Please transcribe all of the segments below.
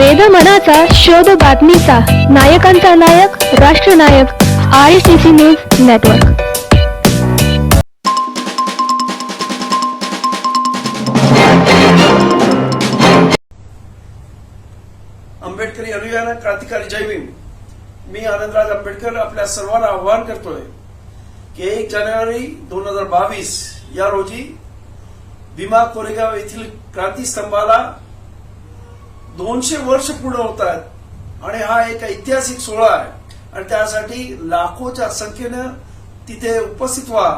वेद मनाचा शोध बातमीचा. नायकांचा नायक राष्ट्रनायक I C C news network आंबेडकरी अनुयायांना क्रांतिकारी जय भीम मी आनंदराज आंबेडकर आपल्या सर्वांना आवाहन करतोय की एक जानेवारी दोन हजार बावीस या रोजी भीमा कोरेगाव येथील क्रांती स्तंभाला दोनशे वर्ष पूर्ण होत आहेत आणि हा एक ऐतिहासिक सोहळा आहे. आणि त्यासाठी लाखोच्या संख्येनं तिथे उपस्थित व्हा.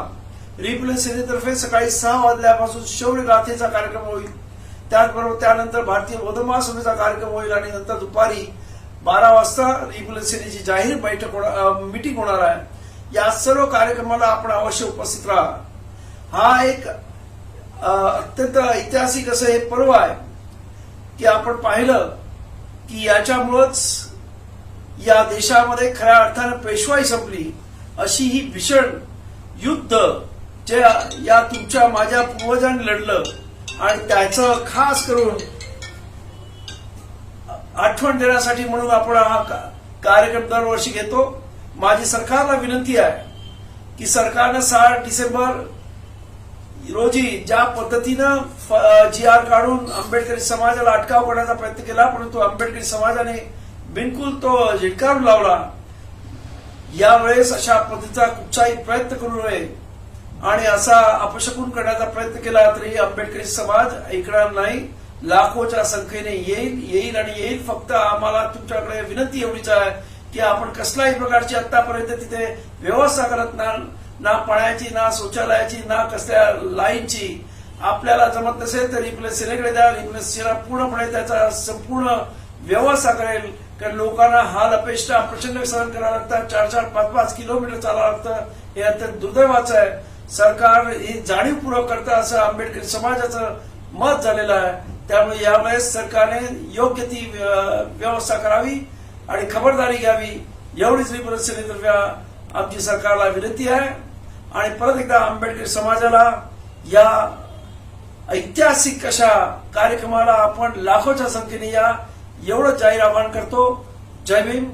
रिपब्लिक सेनेतर्फे सकाळी सहा वाजल्यापासून शौर्य गाथेचा कार्यक्रम होईल. त्याचबरोबर त्यानंतर भारतीय बौद्ध कार्यक्रम होईल आणि नंतर दुपारी बारा वाजता रिपब्लिक सेनेची जाहीर बैठक होणार मिटिंग होणार आहे. या सर्व कार्यक्रमाला आपण अवश्य उपस्थित राहा. हा एक अत्यंत ऐतिहासिक असं हे पर्व आहे. की आपण पाहिलं की याच्यामुळंच या देशामध्ये खऱ्या अर्थानं पेशवाई संपली. अशी ही भीषण युद्ध जे या तुमच्या माझ्या पूर्वजांनी लढलं आणि त्याचं खास करून आठवण देण्यासाठी म्हणून आपण हा का- कार्यक्रम दरवर्षी घेतो. माझी सरकारला विनंती आहे की सरकारनं सहा डिसेंबर रोजी ज्या पद्धतीनं जी आर काढून आंबेडकरी समाजाला अटकाव करण्याचा प्रयत्न केला परंतु आंबेडकरी समाजाने बिलकुल तो झिडकारून लावला यावेळेस अशा पद्धतीचा कुठचाही प्रयत्न करू नये आणि असा अपशकून करण्याचा प्रयत्न केला तरी आंबेडकरी समाज ऐकणार नाही. लाखोच्या संख्येने येईल येईल आणि येईल. फक्त आम्हाला तुमच्याकडे विनंती एवढीच आहे की आपण कसल्याही प्रकारची आतापर्यंत तिथे व्यवस्था करत नाही. ना पाण्याची ना शौचालयाची ना कसल्या लाईनची. आपल्याला जमत नसेल तर रिप्लेस सेनेकडे द्या रिप्लेस सेना पूर्णपणे त्याचा संपूर्ण व्यवस्था करेल. कारण लोकांना हाल अपेक्षा प्रचंड सहन करावं लागतं चार चार पाच पाच किलोमीटर चालावं लागतं. हे अत्यंत दुर्दैवाचं आहे. सरकार ही जाणीवपूर्वक करतं असं आंबेडकर समाजाचं मत झालेलं आहे. त्यामुळे यावेळेस सरकारने योग्य ती व्यवस्था करावी आणि खबरदारी घ्यावी. एवढीच रिपब्लिक सेनेतर्फे आमची सरकारला विनंती आहे. आणि परत एकदा आंबेडकर समाजाला या ऐतिहासिक अशा कार्यक्रमाला आपण लाखोच्या संख्येने या एवढं जाहीर आवाहन करतो. जय भीम.